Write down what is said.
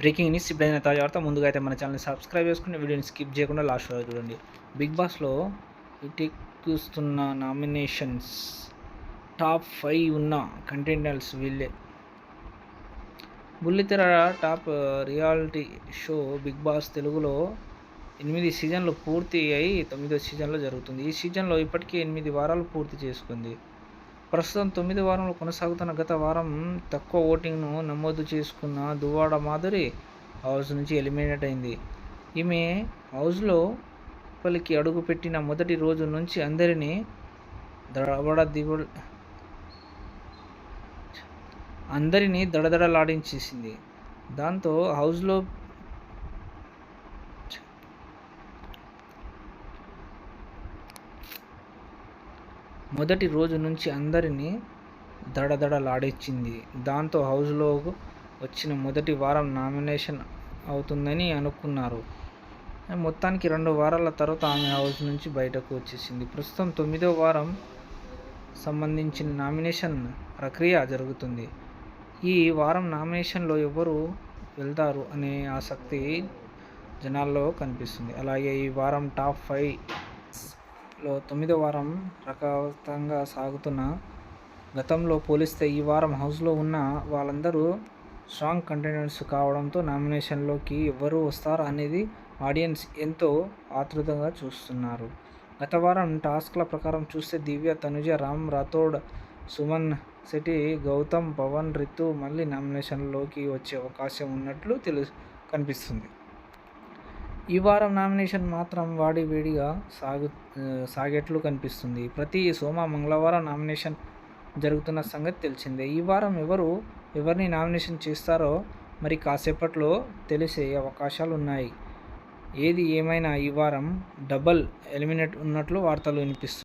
Breaking news ఇప్పుడైనా తాజా వార్త ముందుగా అయితే మన ఛానల్ని సబ్స్క్రైబ్ చేసుకుని వీడియోని స్కిప్ చేయకుండా లాస్ట్ వరకు చూడండి. బిగ్ బాస్లో చూస్తున్న నామినేషన్స్ టాప్ ఫైవ్ ఉన్న కంటెంటర్స్ వీళ్ళే. బుల్లితెర top reality show big boss తెలుగులో ఎనిమిది సీజన్లు పూర్తి అయి తొమ్మిదో సీజన్లో జరుగుతుంది. ఈ సీజన్లో ఇప్పటికే ఎనిమిది వారాలు పూర్తి చేసుకుంది. ప్రస్తుతం తొమ్మిది వారంలో కొనసాగుతున్న గత వారం తక్కువ ఓటింగ్ను నమోదు చేసుకున్న దువ్వాడ మాధురి హౌస్ నుంచి ఎలిమినేట్ అయింది. ఈమె హౌస్లో పలికి అడుగుపెట్టిన మొదటి రోజు నుంచి అందరినీ దడబడ దివ అందరినీ దడదడలాడించేసింది. దాంతో హౌస్లో మొదటి రోజు నుంచి అందరినీ దడదడలాడించింది. దాంతో హౌస్లో వచ్చిన మొదటి వారం నామినేషన్ అవుతుందని అనుకున్నారు. మొత్తానికి రెండు వారాల తర్వాత ఆమె హౌస్ నుంచి బయటకు వచ్చేసింది. ప్రస్తుతం తొమ్మిదో వారం సంబంధించిన నామినేషన్ ప్రక్రియ జరుగుతుంది. ఈ వారం నామినేషన్లో ఎవరు వెళ్తారు అనే ఆసక్తి జనాల్లో కనిపిస్తుంది. అలాగే ఈ వారం టాప్ ఫైవ్ లో తొమ్మిదో వారం రకవతంగా సాగుతున్న గతంలో పోలిస్తే ఈ వారం హౌస్లో ఉన్న వాళ్ళందరూ స్ట్రాంగ్ కంటెండర్స్ కావడంతో నామినేషన్లోకి ఎవరు వస్తారు అనేది ఆడియన్స్ ఎంతో ఆతృతగా చూస్తున్నారు. గత వారం టాస్క్ల ప్రకారం చూస్తే దివ్య తనుజ రామ్ రాథోడ్ సుమన్ శెట్టి గౌతమ్ పవన్ రితు మళ్ళీ నామినేషన్లోకి వచ్చే అవకాశం ఉన్నట్లు తెలు కనిపిస్తుంది. ఈ వారం నామినేషన్ మాత్రం వాడి వేడిగా సాగు సాగేట్లు కనిపిస్తుంది. ప్రతి సోమ మంగళవారం నామినేషన్ జరుగుతున్న సంగతి తెలిసిందే. ఈ వారం ఎవరు ఎవరిని నామినేషన్ చేస్తారో మరి కాసేపట్లో తెలిసే అవకాశాలు ఉన్నాయి ఏది ఏమైనా ఈ వారం డబల్ ఎలిమినేట్ ఉన్నట్లు వార్తలు వినిపిస్తుంది